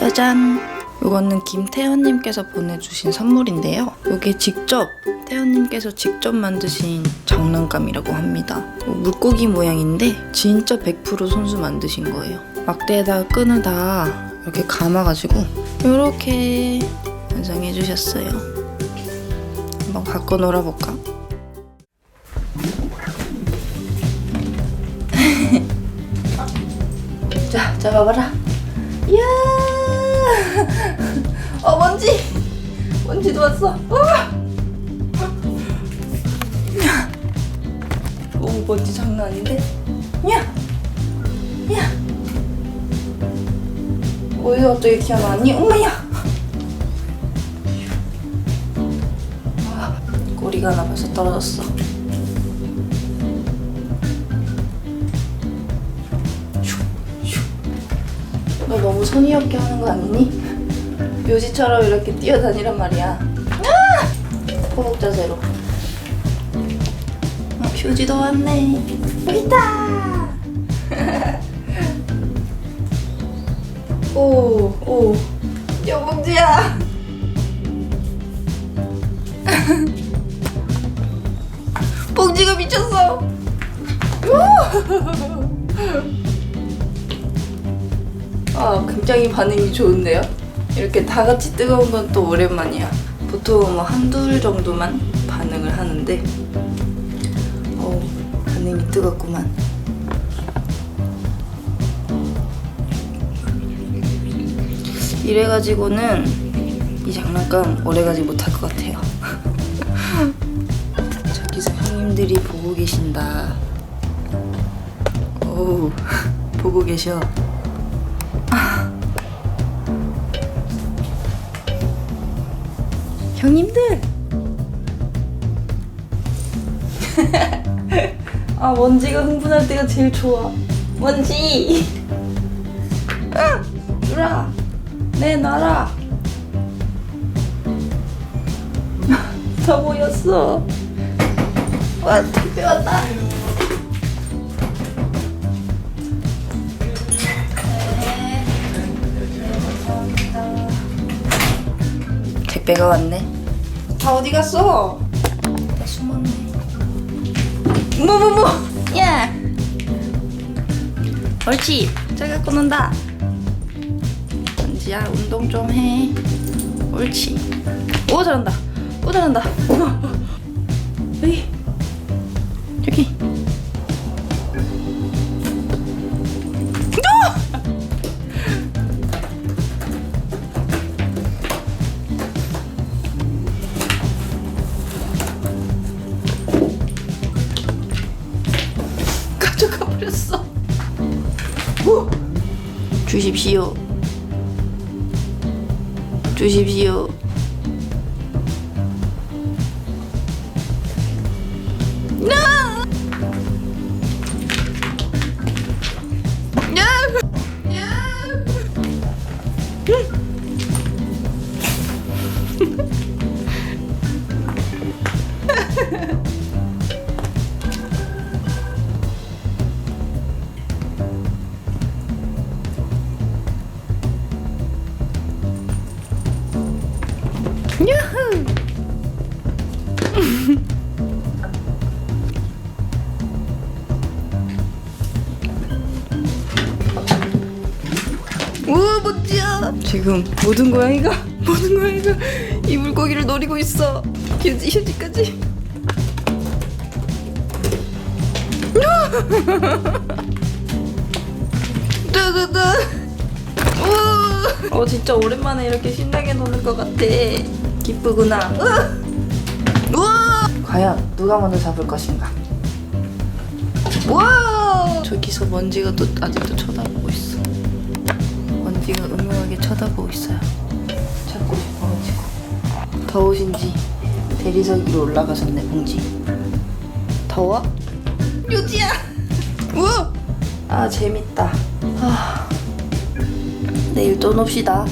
짜잔! 이거는 김태현님께서 보내주신 선물인데요. 이게 직접 태현님께서 직접 만드신 장난감이라고 합니다. 뭐 물고기 모양인데 진짜 100% 손수 만드신 거예요. 막대에다가 끈에다 이렇게 감아가지고 이렇게 완성해 주셨어요. 한번 갖고 놀아볼까? 자, 잡아봐라. 이야! 어, 먼지! 먼지도 왔어. 어! 오, 먼지 장난 아닌데? 야! 야! 어디서 갑자기 튀어나왔니? 엄마야! 아, 꼬리가 벌써 떨어졌어. 너 너무 손이 없게 하는 거 아니니? 묘지처럼 이렇게 뛰어다니란 말이야. 아! 호복 자세로. 어, 휴지도 왔네. 여기 있다. 오, 오. 여봉지야. 봉지가 미쳤어. 오! 아, 굉장히 반응이 좋은데요? 이렇게 다 같이 뜨거운 건 또 오랜만이야. 보통 뭐 한둘 정도만 반응을 하는데, 어 반응이 뜨겁구만. 이래가지고는 이 장난감 오래가지 못할 것 같아요. 저기서 형님들이 보고 계신다. 오, 보고 계셔. 형님들! 아, 먼지가 흥분할 때가 제일 좋아. 먼지! 아! 주라! 내놔라! 다 모였어. 와, 택배 왔다! 택배가 왔네. 다 어디 갔어? 다 숨었네. 뭐, 뭐, 뭐! 야! 옳지! 잘 갖고 논다! 은지야, 운동 좀 해. 옳지. 오, 잘한다. 오, 잘한다. 여기. 주십시오. 주십시오. 나! 야! 야! 멋지야 지금 모든 고양이가 모든 고양이가 이 물고기를 노리고 있어. 휴지 휴지까지. 따다다 우와 어 진짜 오랜만에 이렇게 신나게 노는 것 같아. 기쁘구나. 우와 과연 누가 먼저 잡을 것인가? 와 저기서 먼지가 또 아직도 쳐다보고 있어. 먼 지가 음흉하게 쳐다보고 있어요. 잡고 싶어가지고. 더우신지 대리석 위로 올라가셨네 봉지. 더워? 유지야! 우와 아 재밌다. 아 내일 또 놉시다